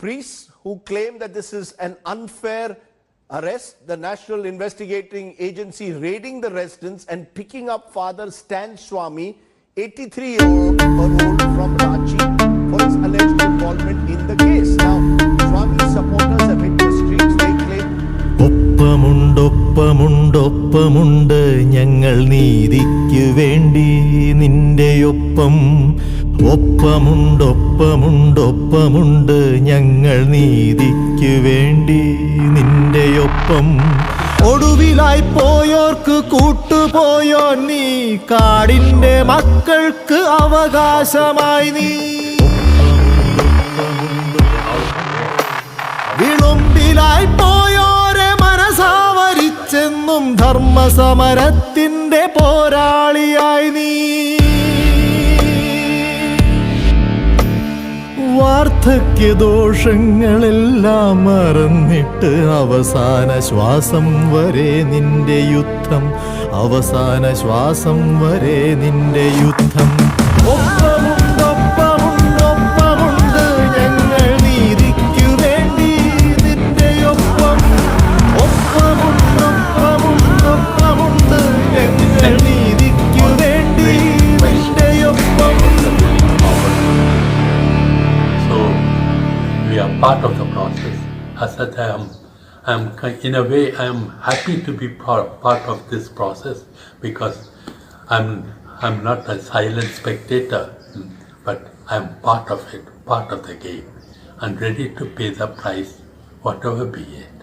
priests who claim that this is an unfair arrest. The National Investigating Agency raiding the residence and picking up Father Stan Swami, 83 year old from Ranchi, for his alleged involvement in the case. Now, Swami's supporters have hit the streets. They claim ഒപ്പമുണ്ടൊപ്പമുണ്ടൊപ്പമുണ്ട് ഞങ്ങൾ നീതിക്ക് വേണ്ടി നിന്റെയൊപ്പം ഒപ്പമുണ്ടൊപ്പമുണ്ടൊപ്പമുണ്ട് ഞങ്ങൾ നീതിക്ക് വേണ്ടി നിന്റെ ഒപ്പം. ഒടുവിലായി പോയോർക്ക് കൂട്ടുപോയോ നീ? കാടിന്റെ മക്കൾക്ക് അവകാശമായി നീ. വിളുമ്പിലായി പോയോരെ മനസാവരിച്ചെന്നും ധർമ്മസമരത്തിന്റെ പോരാളിയായി നീ. വാർദ്ധക്യ ദോഷങ്ങളെല്ലാം മറന്നിട്ട് അവസാന ശ്വാസം വരെ നിന്റെ യുദ്ധം അവസാന ശ്വാസം വരെ നിന്റെ part of the process. As such, I am, I am in a way, I am happy to be part, part of this process because I'm, I'm not a silent spectator, but I'm part of it, part of the game, and ready to pay the price, whatever be it.